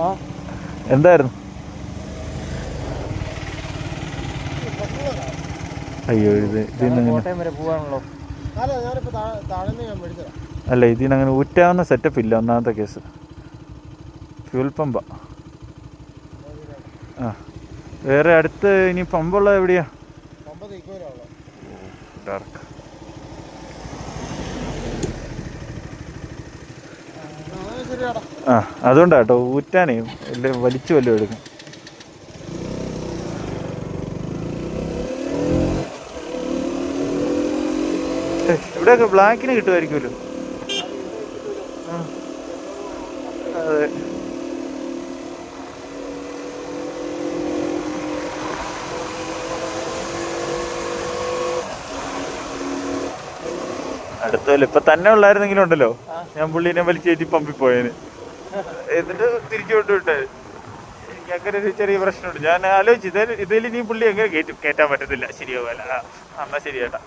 ആ. എന്തായിരുന്നു? അയ്യോ ഇത് പോവാണല്ലോ. അല്ല ഇതിനങ്ങനെ ഊറ്റാവുന്ന സെറ്റപ്പ് ഇല്ല ഒന്നാമത്തെ കേസ് ഫ്യൂൽ പമ്പ ആ. വേറെ അടുത്ത് ഇനി പമ്പുള്ള എവിടെയാ? ഡാർക്ക് ആ അതുകൊണ്ടാ കേട്ടോ ഊറ്റാനേ എല്ലാം വലിച്ചു വല്ലതും എടുക്കും. ഇവിടെയൊക്കെ ബ്ലാക്കിന് കിട്ടുമായിരിക്കുമല്ലോ. അതെ. അടുത്തല്ലോ ഇപ്പൊ തന്നെ ഉള്ളായിരുന്നെങ്കിലും ഉണ്ടല്ലോ. ഞാൻ പുള്ളീനെ വലിച്ചേറ്റി പോയേന്. എന്നിട്ട് തിരിച്ചു കൊണ്ടുവിട്ടെ എനിക്ക് അങ്ങനെ ഒരു ചെറിയ പ്രശ്നമുണ്ട്. ഞാൻ ആലോചിച്ചു ഇതിൽ ഇതിൽ ഇനി പുള്ളി എങ്ങനെ കയറ്റും? കയറ്റാൻ പറ്റത്തില്ല. ശരിയാവല്ല എന്നാ ശരി ചേട്ടാ